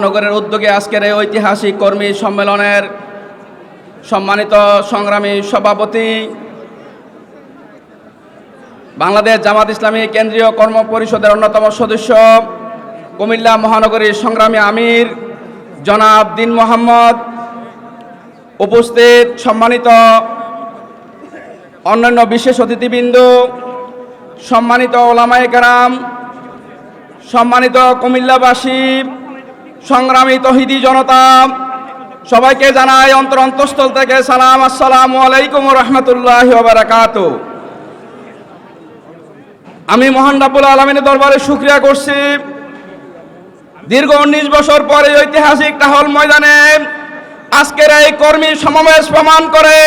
নগরের উদ্যোগে আজকের এই ঐতিহাসিক কর্মী সম্মেলনের সম্মানিত সংগ্রামী সভাপতি বাংলাদেশ জামাত ইসলামী কেন্দ্রীয় কর্ম পরিষদের অন্যতম সদস্য কুমিল্লা মহানগরীর সংগ্রামী আমির জনাব দিন মোহাম্মদ উপস্থিত সম্মানিত অন্যান্য বিশেষ অতিথিবৃন্দ, সম্মানিত ওলামায়ে কেরাম, সম্মানিত কুমিল্লাবাসী সংগ্রামী তহিদি জনতা, সবাইকে জানাই অন্তর অন্তঃস্থল থেকে সালাম, আসসালামু আলাইকুম রহমতুল্লাহ বারাকাত। আমি মহান রাব্বুল আলমিনের দরবারে শুক্রিয়া করছি। দীর্ঘ উনিশ বছর পরে ঐতিহাসিক টাহল ময়দানে আজকের এই কর্মী সমাবেশ প্রমাণ করে,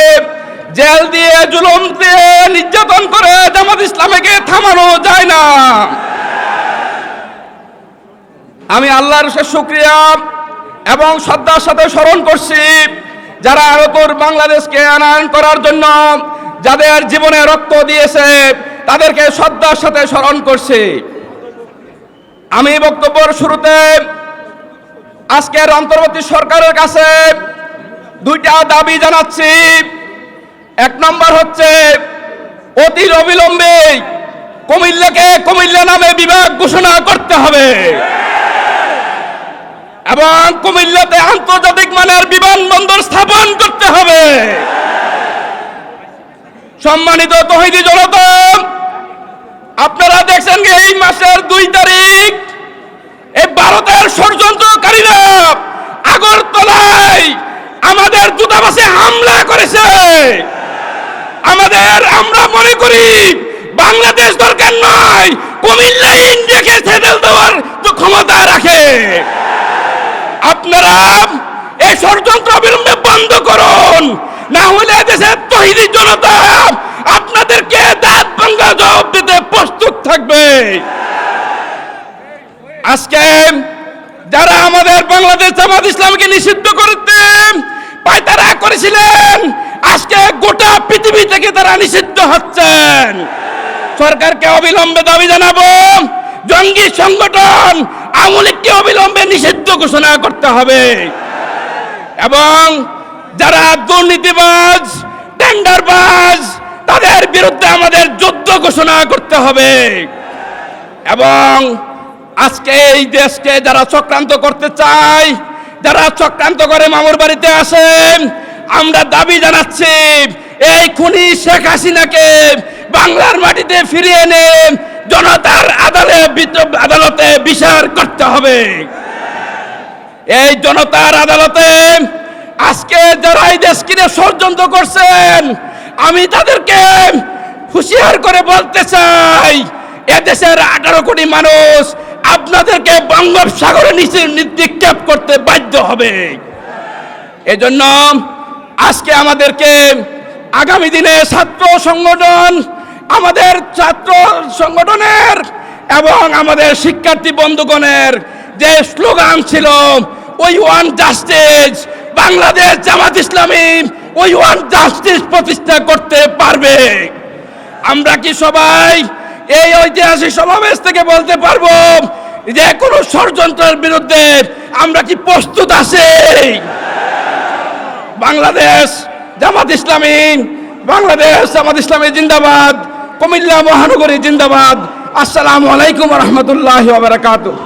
জেল দিয়ে জুলুম দিয়ে নির্যাতন করে জামাত ইসলামীকে থামানো যায় না। আমি আল্লাহর সে শুক্রিয়া এবং শ্রদ্ধার সাথে স্মরণ করছি যারা নতুন বাংলাদেশকে আনয়ন করার জন্য যাদের জীবনে রক্ত দিয়েছে, তাদেরকে শ্রদ্ধার সাথে স্মরণ করছি। আমি বক্তব্যের শুরুতে আজকের অন্তর্বর্তী সরকারের কাছে দুইটা দাবি জানাচ্ছি। এক নম্বর হচ্ছে, অতি অবিলম্বে কুমিল্লাকে কুমিল্লা নামে বিভাগ ঘোষণা করতে হবে। এবং কুমিল্লাতে আন্তর্জাতিক মানের বিমানবন্দর স্থাপন করতে হবে। সম্মানিত তহিদি জনতা আপনারা দেখছেন এই মাসের দুই তারিখ? এই ভারতের ষড়যন্ত্রকারীরা আগরতলায় আমাদের দূতাবাসে হামলা করেছে। আমাদের আমরা মনে করি আপনারা এই ষড়যন্ত্র অবিলম্বে বন্ধ করুন। না হলে দেশের তহিদি জনতা আপনাদেরকে দাঁত ভাঙ্গা জবাব দিতে প্রস্তুত থাকবে? আজকে যারা আমাদের বাংলাদেশ জামাত ইসলামকে নিষিদ্ধ করতে পায়তারা করেছিলেন, আজকে গোটা পৃথিবী থেকে তারা নিষিদ্ধ হচ্ছেন। সরকারকে অবিলম্বে দাবি জানাব, জঙ্গি সংগঠন আমলিককে অবিলম্বে নিষিদ্ধ ঘোষণা করতে হবে। এবং যারা দুর্নীতিবাজ, টেন্ডারবাজ, তাদের বিরুদ্ধে আমাদের যুদ্ধ ঘোষণা করতে হবে। এবং আজকে এই দেশকে যারা চক্রান্ত করতে চায়, যারা চক্রান্ত করে মামুর বাড়িতে আসেন আমরা দাবি জানাচ্ছি, এই খুনি শেখ হাসিনাকে বাংলার মাটিতে ফিরিয়ে এনে জনতার আদালে আদালতে বিচার করতে হবে। এই জনতার আদালতে আজকে যারা এই দেশ কিনে ষড়যন্ত্র করছেন, আমি তাদেরকে হুঁশিয়ার করে বলতে চাই, এদেশের আঠারো কোটি মানুষ আপনাদেরকে বঙ্গোপসাগরে নিচে নিক্ষেপ করতে বাধ্য হবে। এজন্য আজকে আমাদেরকে আগামী দিনে ছাত্র সংগঠন আমাদের ছাত্র সংগঠনের এবং আমাদের শিক্ষার্থী বন্ধুগণের যে স্লোগান ছিল ওই ওয়ান জাস্টিস বাংলাদেশ জামাত ইসলামী ওই ওয়ান জাস্টিস প্রতিষ্ঠা করতে পারবে। আমরা কি সবাই এই ঐতিহাসিক সমাবেশ থেকে বলতে পারব যে কোনো ষড়যন্ত্রের বিরুদ্ধে আমরা কি প্রস্তুত আছি? বাংলাদেশ জামাত ইসলামী, বাংলাদেশ জামাত ইসলামী জিন্দাবাদ। কুমিল্লা মহানগরী জিন্দাবাদ। আসসালামু আলাইকুম রহমতুল্লাহ বারকাতুহ।